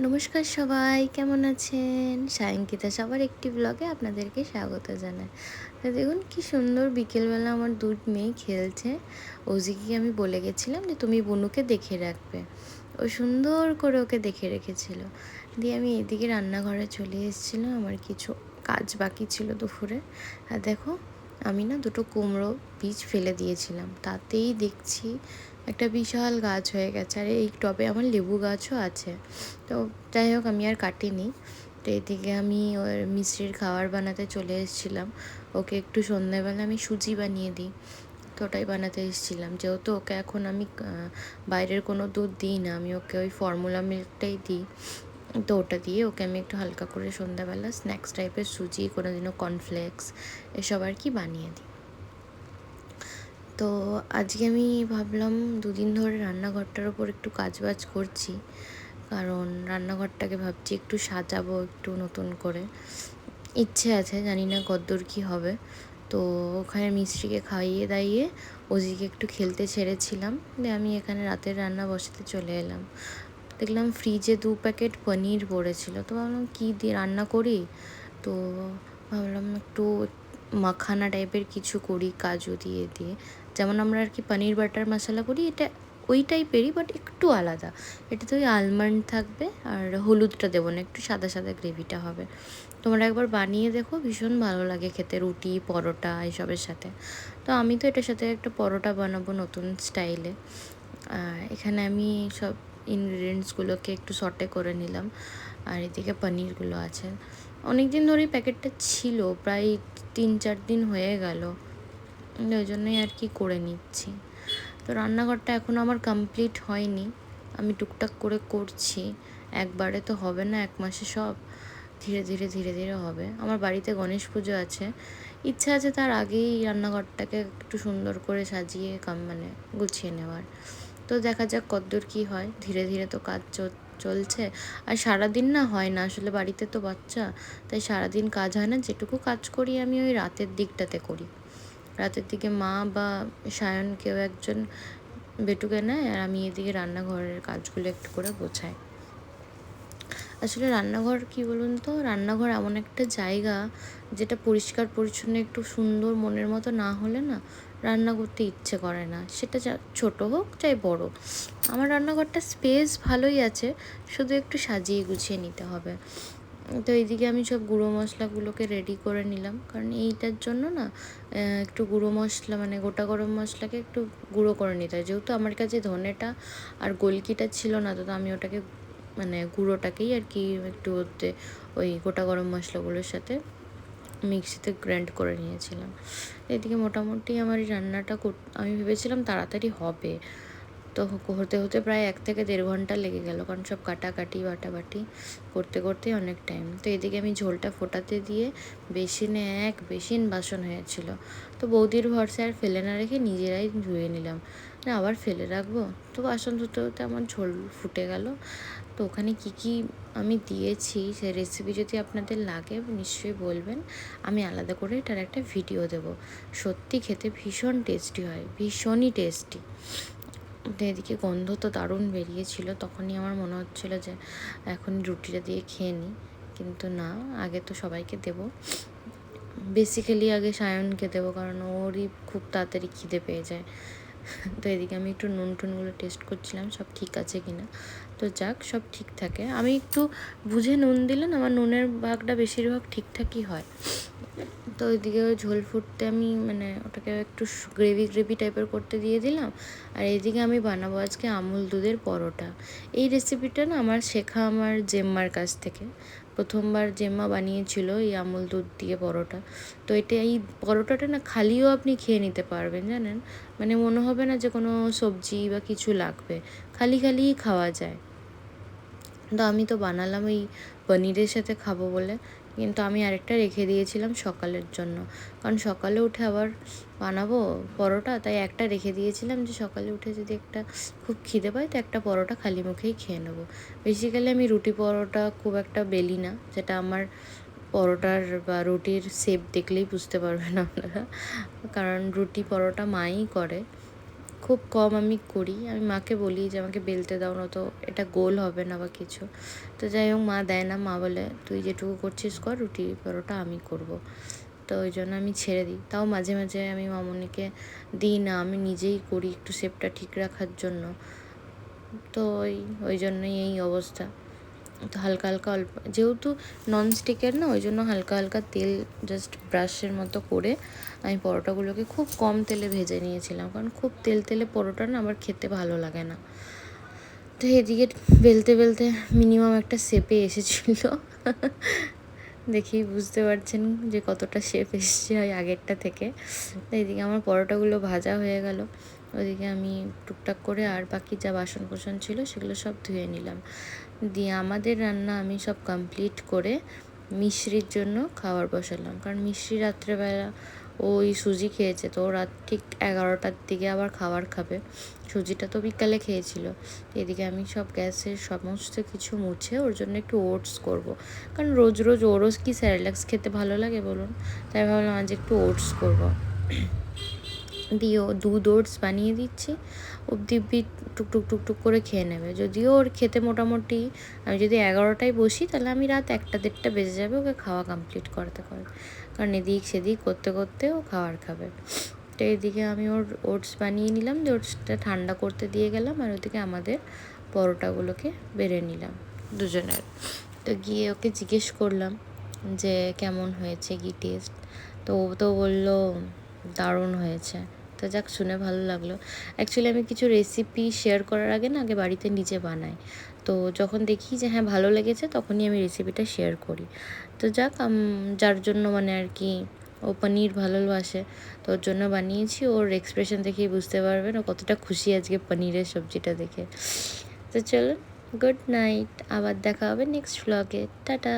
নমস্কার সবাই, কেমন আছেন? সায়ঙ্কিতা সবার একটি ব্লগে আপনাদেরকে স্বাগত জানাই। দেখুন, কি সুন্দর বিকেলবেলা আমার দুধ মেয়ে খেলছে। ওজিকে আমি বলে গেছিলাম যে, তুমি বনুকে দেখে রাখবে। ও সুন্দর করে ওকে দেখে রেখেছিল। দিয়ে আমি এদিকে রান্নাঘরে চলে এসেছিলাম। আমার কিছু কাজ বাকি ছিল দুপুরে। আর দেখো, আমি না দুটো কুমড়ো বীজ ফেলে দিয়েছিলাম। তাতেই দেখছি একটা বিশাল গাছ হয়ে গেছে। আর এই টবে আমার লেবু গাছও আছে। তো যাই হোক, আমি আর কাটিনি। তো এদিকে আমি ওর মিষ্টির খাবার বানাতে চলে এসেছিলাম। ওকে একটু সন্ধ্যাবেলা আমি সুজি বানিয়ে দিই। তো ওটাই বানাতে এসেছিলাম। যেহেতু ওকে এখন আমি বাইরের কোনো দুধ দিই না, আমি ওকে ওই ফর্মুলা মিল্কটাই দিই। তো ওটা দিয়ে ওকে আমি একটু হালকা করে সন্ধ্যাবেলা স্ন্যাক্স টাইপের সুজি কোনো দিনও কর্নফ্লেক্স এসব আর কি বানিয়ে দিই। তো আজকে আমি ভাবলাম দুদিন ধরে রান্নাঘরটার ওপর একটু কাজবাজ করছি। কারণ রান্নাঘরটাকে ভাবছি একটু সাজাবো, একটু নতুন করে। ইচ্ছে আছে, জানি না কদ্দূর কী হবে। তো ওখানে মিস্ত্রিকে খাইয়ে দাইয়ে ওজিকে একটু খেলতে ছেড়েছিলাম। দিয়ে আমি এখানে রাতের রান্না বসাতে চলে এলাম। দেখলাম ফ্রিজে দু প্যাকেট পনির পড়েছিল। তো ভাবলাম, কী দিয়ে রান্না করি? তো ভাবলাম, একটু মাখানা টাইপের কিছু করি, কাজু দিয়ে দিয়ে। যেমন আমরা আর কি পনির বাটার মশলা করি, এটা ওই টাইপেরই বাট একটু আলাদা। এটাতে ওই আলমন্ড থাকবে আর হলুদটা দেবো না, একটু সাদা সাদা গ্রেভিটা হবে। তোমরা একবার বানিয়ে দেখো, ভীষণ ভালো লাগে খেতে, রুটি, পরোটা, এসবের সাথে। তো আমি তো এটার সাথে একটা পরোটা বানাবো নতুন স্টাইলে। এখানে আমি সব ইনগ্রিডিয়েন্টসগুলোকে একটু সটে করে নিলাম। আর এদিকে পনিরগুলো আছে। অনেক দিন ধরেই প্যাকেটটা ছিল, প্রায় তিন চার দিন হয়ে গেল। ওই জন্যই আর কি করে নিচ্ছি। তো রান্নাঘরটা এখন আমার কমপ্লিট হয়নি। আমি টুকটাক করে করছি। একবারে তো হবে না, এক মাসে সব। ধীরে ধীরে ধীরে ধীরে হবে। আমার বাড়িতে গণেশ পুজো আছে। ইচ্ছা আছে তার আগেই রান্নাঘরটাকে একটু সুন্দর করে সাজিয়ে কাম মানে গুছিয়ে নেওয়ার। তো দেখা যাক কদ্দূর কী হয়। ধীরে ধীরে তো কাজ চলছে। আর সারাদিন না হয় না, আসলে বাড়িতে তো বাচ্চা। তাই সারাদিন কাজ হয় না। যেটুকু কাজ করি আমি ওই রাতের দিকটাতে করি। রাতের দিকে মা বা সায়ন কেউ একজন বেটুকে নেয় আর আমি এদিকে রান্নাঘরের কাজগুলো একটু করে গোছাই। আসলে রান্নাঘর কি বলুন তো? রান্নাঘর এমন একটা জায়গা যেটা পরিষ্কার, পরিচ্ছন্ন, একটু সুন্দর মনের মতো না হলে না রান্না করতে ইচ্ছে করে না। সেটা যা ছোট হোক চাই বড়। আমার রান্নাঘরটা স্পেস ভালোই আছে, শুধু একটু সাজিয়ে গুছিয়ে নিতে হবে। তো এইদিকে আমি সব গুঁড়ো মশলাগুলোকে রেডি করে নিলাম। কারণ এইটার জন্য না একটু গুঁড়ো মশলা মানে গোটা গরম মশলাকে একটু গুঁড়ো করে নিতে হয়। যেহেতু আমার কাছে ধনেটা আর গোলকিটা ছিল না, তো আমি ওটাকে মানে গুঁড়োটাকেই আর কি একটু ওতে ওই গোটা গরম মশলাগুলোর সাথে মিক্সিতে গ্র্যান্ড করে নিয়েছিলাম। এদিকে মোটামুটি আমার এই রান্নাটা আমি ভেবেছিলাম তাড়াতাড়ি হবে। তো হতে হতে প্রায় এক থেকে দেড় ঘণ্টা লেগে গেল, কারণ সব কাটাকাটি, বাটাবাটি করতে করতে অনেক টাইম তো এদিকে আমি ঝোলটা ফোটাতে দিয়ে বেসিনে, এক বেসিন বাসন হয়েছিল। তো বৌদির ভরসা আর ফেলে না রেখে নিজেরাই ধুয়ে নিলাম। না, আবার ফেলে রাখব? তো বাসন ধুতে ধুতে আমার ঝোল ফুটে গেল। তো ওখানে কি কি আমি দিয়েছি সেই রেসিপি যদি আপনাদের লাগে, নিশ্চয়ই বলবেন। আমি আলাদা করে এটার একটা ভিডিও দেব। সত্যি খেতে ভীষণ টেস্টি হয়, ভীষণই টেস্টি এদিকে গন্ধ তো দারুণ বেরিয়েছিল, তখনই আমার মনে হচ্ছিল যে এখন রুটিটা দিয়ে খেয়ে নিই, কিন্তু না, আগে তো সবাইকে দেব। বেসিক্যালি আগে সায়নকে দেবো, কারণ ওরই খুব তাড়াতাড়ি খিদে পেয়ে যায়। তো এদিকে আমি একটু নুন টুনগুলো টেস্ট করছিলাম, সব ঠিক আছে কি না তো যাক, সব ঠিক থাকে। আমি একটু বুঝে নুন দিলে আমার নুনের ভাগটা বেশিরভাগ ঠিকঠাকই হয়। তো ওইদিকে ঝোল ফুটতে আমি মানে ওটাকে একটু গ্রেভি গ্রেভি টাইপের করতে দিয়ে দিলাম। আর এইদিকে আমি বানাবো আজকে আমুল দুধের পরোটা। এই রেসিপিটা না আমার শেখা আমার জেম্মার কাছ থেকে। প্রথমবার জেম্মা বানিয়েছিল এই আমুল দুধ দিয়ে পরোটা। তো এটা এই পরোটাটা না খালিও আপনি খেয়ে নিতে পারবেন, জানেন? মানে মনে হবে না যে কোনো সবজি বা কিছু লাগবে। খালি খালিই খাওয়া যায়। তো আমি তো বানালাম এই পনিরের সাথে খাব বলে। কিন্তু আমি আরেকটা রেখে দিয়েছিলাম সকালের জন্য। কারণ সকালে উঠে আবার বানাবো পরোটা, তাই একটা রেখে দিয়েছিলাম যে সকালে উঠে যদি একটা খুব খিদে পায়, তো একটা পরোটা খালি মুখেই খেয়ে নেব। বেসিক্যালি আমি রুটি পরোটা খুব একটা বেলি না, যেটা আমার পরোটার বা রুটির শেপ দেখলেই বুঝতে পারবেন আপনারা। কারণ রুটি পরোটা মাই করে। খুব কম আমি করি। আমি মাকে বলি যে, আমাকে বেলতে দাও না তো এটা গোল হবে না বা কিছু। তো যাই হোক, মা দেয় না। মা বলে, তুই যেটুকু করছিস কর, রুটি পরোটা আমি করব। তো ওই জন্য আমি ছেড়ে দিই। তাও মাঝে মাঝে আমি মামনিকে দিই না। আমি নিজেই করি একটু শেপটা ঠিক রাখার জন্য। তো ওই ওই জন্যই এই অবস্থা। তো হালকা হালকা অল্প, যেহেতু ননস্টিকের না, ওই জন্য হালকা হালকা তেল জাস্ট ব্রাশের মতো করে আমি পরোটাগুলোকে খুব কম তেলে ভেজে নিয়েছিলাম। কারণ খুব তেল তেলে পরোটা না আমার খেতে ভালো লাগে না। তো এদিকে বেলতে বেলতে মিনিমাম একটা শেপে এসেছিল। দেখি বুঝতে পারছেন যে কতটা শেপ এসছে হয় আগেরটা থেকে। এদিকে আমার পরোটাগুলো ভাজা হয়ে গেল। ওদিকে আমি টুকটাক করে আর বাকি যা বাসন কোসন ছিল সেগুলো সব ধুয়ে নিলাম। দিয়ে আমাদের রান্না আমি সব কমপ্লিট করে মিশ্রির জন্য খাবার বসালাম। কারণ মিশ্রি রাত্রেবেলা ওই সুজি খেয়েছে, তো রাত ঠিক এগারোটার দিকে আবার খাবার খাবে। সুজিটা তো বিকালে খেয়েছিল। এদিকে আমি সব গ্যাসের সমস্ত কিছু মুছে ওর জন্য একটু ওটস করব। কারণ রোজ রোজ ওরও কি স্যারেলাক্স খেতে ভালো লাগে বলুন? তাই ভাবলাম আজ একটু ওটস করব। দিয়ে দুধ ওটস বানিয়ে দিচ্ছি ও দিব্যি টুকটুক টুকটুক করে খেয়ে নেবে। যদিও ওর খেতে মোটামুটি আমি যদি এগারোটায় বসি, তাহলে আমি রাত একটা দেড়টা বেজে যাবে ওকে খাওয়া কমপ্লিট করতে করতে। কারণ এদিক সেদিক করতে করতে ও খাবার খাবে। তো এদিকে আমি ওর ওটস বানিয়ে নিলাম, যে ওটসটা ঠান্ডা করতে দিয়ে গেলাম আর ওদিকে আমাদের পরোটাগুলোকে বেড়ে নিলাম দুজনের। তো গিয়ে ওকে জিজ্ঞেস করলাম যে কেমন হয়েছে, কি টেস্ট তো ও তো বলল দারুণ হয়েছে। তো যাক, শুনে ভালো লাগল। অ্যাকচুয়ালি আমি কিছু রেসিপি শেয়ার করার আগে না, আগে বাড়িতে নিজে বানাই। তো যখন দেখি যে হ্যাঁ ভালো লেগেছে, তখনই আমি রেসিপিটা শেয়ার করি। তো যাক যার জন্য মানে আর কি, ও পনির ভালোবাসে, তো ওর জন্য বানিয়েছি। ওর এক্সপ্রেশন দেখেই বুঝতে পারবেন, ও কতটা খুশি আজকে পনিরের সবজিটা দেখে। তো চলুন গুড নাইট আবার দেখা হবে নেক্সট ব্লগে টাটা